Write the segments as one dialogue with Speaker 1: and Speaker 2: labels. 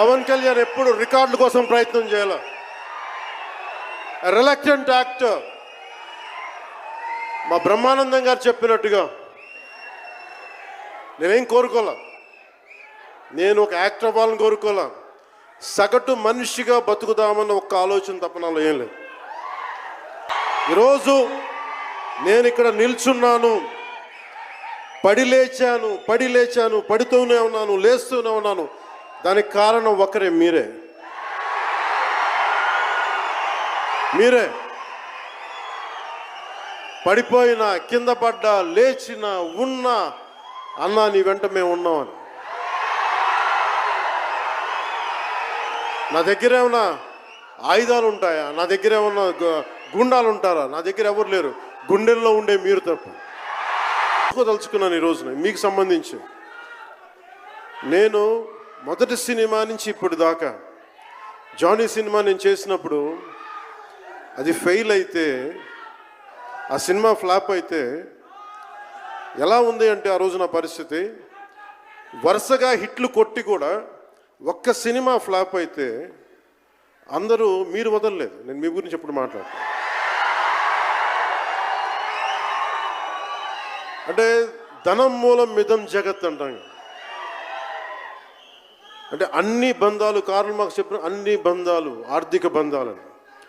Speaker 1: పవన్ కళ్యాణ్ ఎప్పుడు రికార్డుల కోసం ప్రయత్నం చేయాల? రిలక్టెంట్ యాక్టర్ మా బ్రహ్మానందం గారు చెప్పినట్టుగా నేనేం కోరుకోలే? నేను ఒక యాక్టర్ అవ్వాలని కోరుకోలే. సగటు మనిషిగా బతుకుదామన్న ఒక ఆలోచన తప్ప నాలో ఏం లేదు. ఈరోజు నేను ఇక్కడ నిల్చున్నాను. పడి లేచాను పడి లేచాను పడుతూనే ఉన్నాను లేస్తూనే ఉన్నాను. దానికి కారణం ఒకరే మీరే. మీరే. పడిపోయినా కింద పడ్డా లేచిన ఉన్నా అన్నా నీ వెంట మేము ఉన్నామని. నా దగ్గర ఏమన్నా ఆయుధాలు ఉంటాయా? నా దగ్గర ఏమన్నా గుండాలు ఉంటారా? నా దగ్గర ఎవరు లేరు. గుండెల్లో ఉండే మీరు తప్ప. తలుచుకున్నాను ఈ రోజున. మీకు సంబంధించి. నేను మొదటి సినిమా నుంచి ఇప్పుడు దాకా జానీ సినిమా నేను చేసినప్పుడు అది ఫెయిల్ అయితే ఆ సినిమా ఫ్లాప్ అయితే ఎలా ఉంది అంటే ఆ రోజు నా పరిస్థితి వరుసగా హిట్లు కొట్టి కూడా ఒక్క సినిమా ఫ్లాప్ అయితే అందరూ మీరు వదలలేదు. నేను మీ గురించి ఎప్పుడు మాట్లాడతాను అంటే ధనం మూలం మిదం జగత్ అంటాం అంటే అన్ని బంధాలు కారణం మాకు చెప్పిన అన్ని బంధాలు ఆర్థిక బంధాలని.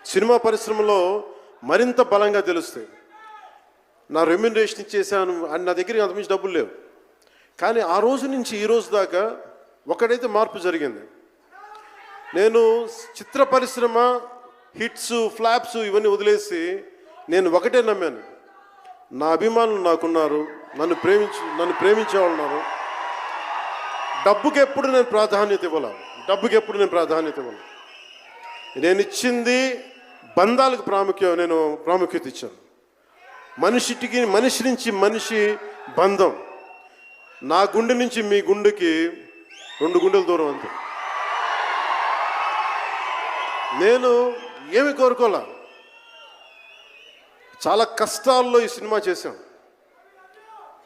Speaker 1: సినిమా పరిశ్రమలో మరింత బలంగా తెలుస్తాయి. నా రెమ్యునరేషన్ ఇచ్చేసాను అని నా దగ్గర అంతమించి డబ్బులు లేవు. కానీ ఆ రోజు నుంచి ఈ రోజు దాకా ఒకడైతే మార్పు జరిగింది. నేను చిత్ర పరిశ్రమ హిట్స్ ఫ్లాప్స్ ఇవన్నీ వదిలేసి నేను ఒకటే నమ్మాను. నా అభిమానులు నాకున్నారు నన్ను ప్రేమించు నన్ను ప్రేమించే వాళ్ళు ఉన్నారు. డబ్బుకి ఎప్పుడు నేను ప్రాధాన్యత ఇవ్వాల? డబ్బుకి ఎప్పుడు నేను ప్రాధాన్యత ఇవ్వను నేను ఇచ్చింది బంధాలకు ప్రాముఖ్యం నేను ప్రాముఖ్యత ఇచ్చాను. మనిషికి మనిషి నుంచి మనిషి బంధం. నా గుండె నుంచి మీ గుండెకి రెండు గుండెల దూరం అంతే. నేను ఏమి కోరుకోలే చాలా కష్టాల్లో ఈ సినిమా చేశాం.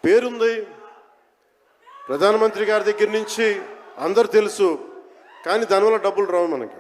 Speaker 1: పేరుంది ప్రధానమంత్రి గారి దగ్గర నుంచి అందరు తెలుసు కానీ దానివల్ల డబ్బులు రావు మనకి.